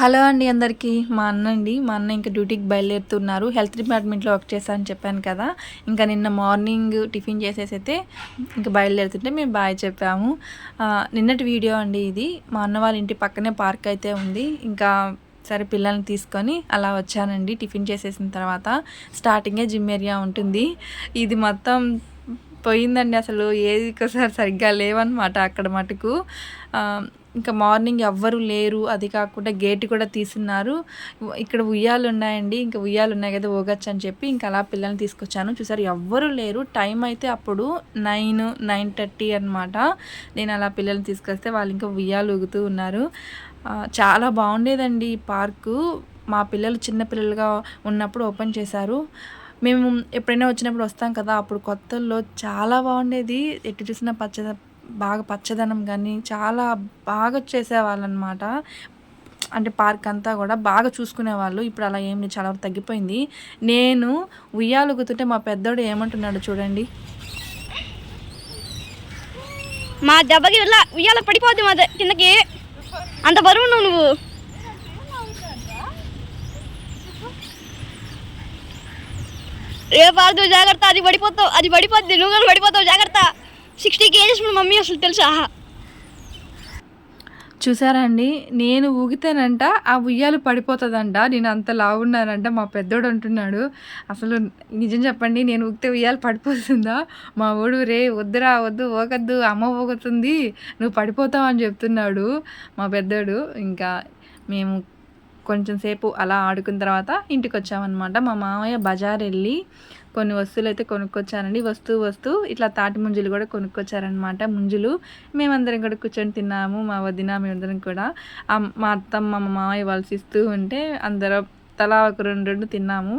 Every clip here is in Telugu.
హలో అండి అందరికీ. మా అన్న అండి మా అన్న ఇంకా డ్యూటీకి బయలుదేరుతున్నారు. హెల్త్ డిపార్ట్మెంట్లో వర్క్ చేశాను చెప్పాను కదా. ఇంకా నిన్న మార్నింగ్ టిఫిన్ చేసేసి అయితే ఇంకా బయలుదేరుతుంటే మేము బాయ్ చెప్పాము. నిన్నటి వీడియో అండి ఇది. మా అన్న వాళ్ళ ఇంటి పక్కనే పార్క్ అయితే ఉంది. ఇంకా సరే పిల్లల్ని తీసుకొని అలా వచ్చానండి. టిఫిన్ చేసేసిన తర్వాత స్టార్టింగే జిమ్ ఏరియా ఉంటుంది. ఇది మొత్తం పోయిందండి అసలు. ఏది ఒకసారి సరిగ్గా లేవన్నమాట అక్కడ మటుకు. ఇంకా మార్నింగ్ ఎవ్వరు లేరు. అది కాకుండా గేట్ కూడా తీసున్నారు. ఇక్కడ ఉయ్యాలు ఉన్నాయండి. ఇంకా ఉయ్యాలు ఉన్నాయి కదా ఊగచ్చు అని చెప్పి ఇంకా అలా పిల్లల్ని తీసుకొచ్చాను. చూసారు ఎవ్వరు లేరు. టైం అయితే అప్పుడు నైన్ నైన్ థర్టీ అనమాట నేను అలా పిల్లల్ని తీసుకొస్తే వాళ్ళు ఇంకా ఉయ్యాలు ఊగుతూ ఉన్నారు. చాలా బాగుండేదండి ఈ పార్కు. మా పిల్లలు చిన్నపిల్లలుగా ఉన్నప్పుడు ఓపెన్ చేశారు. మేము ఎప్పుడైనా వచ్చినప్పుడు వస్తాం కదా అప్పుడు కొత్తల్లో చాలా బాగుండేది. ఎటు చూసినా పచ్చద బాగా పచ్చదనం కానీ చాలా బాగా చేసేవాళ్ళు అనమాట అంటే పార్క్ అంతా కూడా బాగా చూసుకునేవాళ్ళు. ఇప్పుడు అలా ఏం చాలా తగ్గిపోయింది. నేను ఉయ్యాలు గుతుంటే మా పెద్దోడు ఏమంటున్నాడు చూడండి. మా దెబ్బకి ఉయ్యాల పడిపోద్ది మా కిందకి. అంత బరువు నువ్వు. ఏ పారదు జాగ్రత్త అది పడిపోతావు అది పడిపోద్ది నువ్వు పడిపోతావు జాగ్రత్త. సిక్స్టీ కేజెస్ మా మమ్మీ అసలు తెలుసా? చూసారా అండి? నేను ఊగితేనంట ఆ ఉయ్యాలు పడిపోతుందంట నేను అంత లావున్నానంట మా పెద్దోడు అంటున్నాడు. అసలు నిజం చెప్పండి నేను ఊగితే ఉయ్యాలు పడిపోతుందా? మా ఊడు రే వద్దురా వద్దు ఊగద్దు అమ్మ ఊగుతుంది నువ్వు పడిపోతావు అని చెప్తున్నాడు మా పెద్దోడు. ఇంకా మేము కొంచెం సేపు అలా ఆడుకున్న తర్వాత ఇంటికి వచ్చామన్నమాట మా మామయ్య బజార్ వెళ్ళి కొన్ని వస్తువులు అయితే కొనుక్కొచ్చారండి. వస్తువు వస్తువు ఇట్లా తాటి ముంజులు కూడా కొనుక్కొచ్చారనమాట ముంజులు మేమందరం కూడా కూర్చొని తిన్నాము మా వదిన మేమందరం కూడా. మా అత్తమ్మ మా మామయ్య వలసిస్తూ ఇస్తూ ఉంటే అందరం తలా ఒక రెండు రెండు తిన్నాము.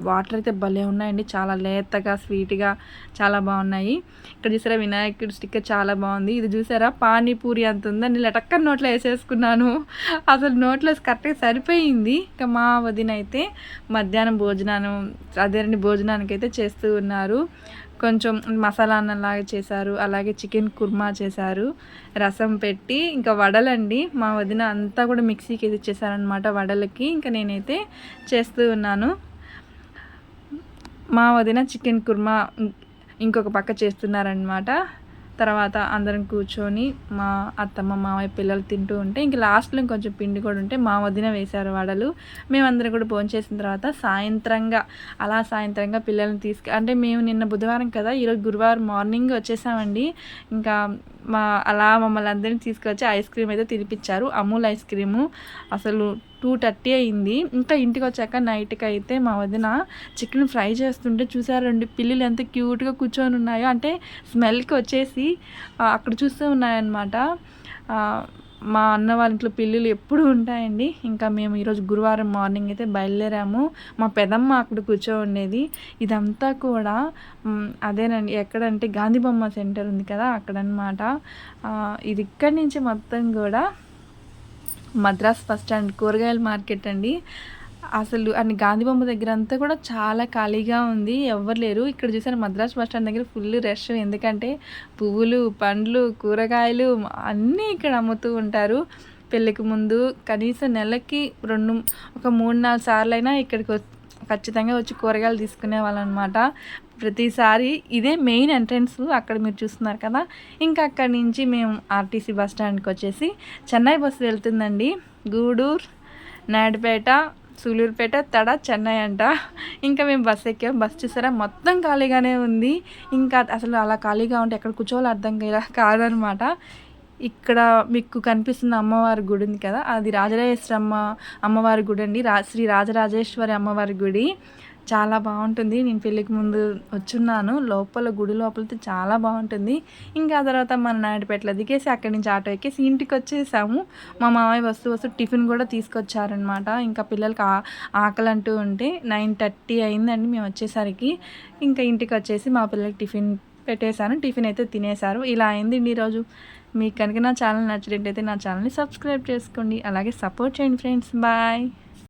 వాటర్ అయితే భలే ఉన్నాయండి. చాలా లేతగా స్వీట్గా చాలా బాగున్నాయి. ఇక్కడ చూసారా వినాయకుడు స్టిక్కర్ చాలా బాగుంది. ఇది చూసారా? పానీపూరి అంత ఉందని నేను లటక్క నోట్లో వేసేసుకున్నాను. అసలు నోట్లో కరెక్ట్గా సరిపోయింది. ఇంకా మా వదిన అయితే మధ్యాహ్నం భోజనాన్ని అదే భోజనానికి అయితే చేస్తూ ఉన్నారు. కొంచెం మసాలా అన్నంలాగా చేశారు. అలాగే చికెన్ కుర్మా చేశారు. రసం పెట్టి ఇంకా వడలండి. మా వదిన అంతా కూడా మిక్సీకి ఇది ఇచ్చేసారనమాట వడలకి. ఇంకా నేనైతే చేస్తూ ఉన్నాను. మా వదిన చికెన్ కుర్మా ఇంకొక పక్క చేస్తున్నారనమాట తర్వాత అందరం కూర్చొని మా అత్తమ్మ మామయ్య పిల్లలు తింటూ ఉంటే ఇంక లాస్ట్లో ఇంకొంచెం పిండి కూడా ఉంటే మా వదిన వేశారు వడలు. మేమందరం కూడా భోంచేసిన తర్వాత సాయంత్రంగా అలా సాయంత్రంగా పిల్లల్ని తీసుకు అంటే మేము నిన్న బుధవారం కదా ఈరోజు గురువారం మార్నింగ్ వచ్చేసామండి. ఇంకా మా అలా మమ్మల్ని అందరినీ తీసుకొచ్చి ఐస్ క్రీమ్ అయితే తినిపించారు. Amul ice cream. అసలు టూ థర్టీ అయింది. ఇంకా ఇంటికి వచ్చాక నైట్కి అయితే మా వదిన చికెన్ ఫ్రై చేస్తుంటే చూసారు రెండు పిల్లులు ఎంత క్యూట్గా కూర్చొని ఉన్నాయో. అంటే స్మెల్కి వచ్చేసి అక్కడ చూస్తూ ఉన్నాయన్నమాట. మా అన్న వాళ్ళ ఇంట్లో పిల్లులు ఎప్పుడు ఉంటాయండి. ఇంకా మేము ఈరోజు గురువారం మార్నింగ్ అయితే బయలుదేరాము. మా పెదమ్మ అక్కడ కూర్చో ఉండేది ఇదంతా కూడా అదేనండి. ఎక్కడంటే గాంధీ బొమ్మ సెంటర్ ఉంది కదా అక్కడనమాట ఇది ఇక్కడి నుంచి మొత్తం కూడా మద్రాస్ ఫస్ట్ స్టాండ్ కూరగాయల మార్కెట్ అండి. అసలు అని గాంధీ బొమ్మ దగ్గర అంతా కూడా చాలా ఖాళీగా ఉంది. ఎవ్వరు లేరు. ఇక్కడ చూసాను మద్రాస్ బస్ స్టాండ్ దగ్గర ఫుల్ రష్. ఎందుకంటే పువ్వులు పండ్లు కూరగాయలు అన్నీ ఇక్కడ అమ్ముతూ ఉంటారు. పెళ్ళికి ముందు కనీసం నెలకి రెండు ఒక మూడు నాలుగు సార్లు అయినా ఇక్కడికి ఖచ్చితంగా వచ్చి కూరగాయలు తీసుకునే వాళ్ళు అనమాట ప్రతిసారి ఇదే మెయిన్ ఎంట్రన్స్ అక్కడ మీరు చూస్తున్నారు కదా. ఇంకా అక్కడి నుంచి మేము ఆర్టీసీ బస్ స్టాండ్కి వచ్చేసి చెన్నై బస్సు వెళ్తుందండి. గూడూరు నాయుడుపేట సూలూరుపేట తడ చెన్నై అంట. ఇంకా మేము బస్ ఎక్కాం. బస్ చూసారా? మొత్తం ఖాళీగానే ఉంది. ఇంకా అసలు అలా ఖాళీగా ఉంటే ఎక్కడ కూర్చోవాలో అర్థం కాదనమాట. ఇక్కడ మీకు కనిపిస్తున్న అమ్మవారి గుడి ఉంది కదా? అది రాజరాజేశ్వరమ్మ అమ్మవారి గుడి అండి రా శ్రీ రాజరాజేశ్వరి అమ్మవారి గుడి. చాలా బాగుంటుంది. నేను పెళ్ళికి ముందు వచ్చున్నాను. లోపల గుడి లోపలతో చాలా బాగుంటుంది. ఇంకా తర్వాత మన నాయుడుపేటలో దిగేసి అక్కడి నుంచి ఆటో ఎక్కేసి ఇంటికి వచ్చేసాము. మా మామయ్య వస్తూ వస్తూ టిఫిన్ కూడా తీసుకొచ్చారనమాట ఇంకా పిల్లలకి ఆకలి అంటూ ఉంటే నైన్ థర్టీ అయిందండి మేము వచ్చేసరికి. ఇంకా ఇంటికి వచ్చేసి మా పిల్లలకి టిఫిన్ పెట్టేశాను. టిఫిన్ అయితే తినేశారు. ఇలా అయింది ఈరోజు. మీకు కనుక నా ఛానల్ నచ్చినట్టయితే నా ఛానల్ని సబ్స్క్రైబ్ చేసుకోండి. అలాగే సపోర్ట్ చేయండి ఫ్రెండ్స్. బాయ్.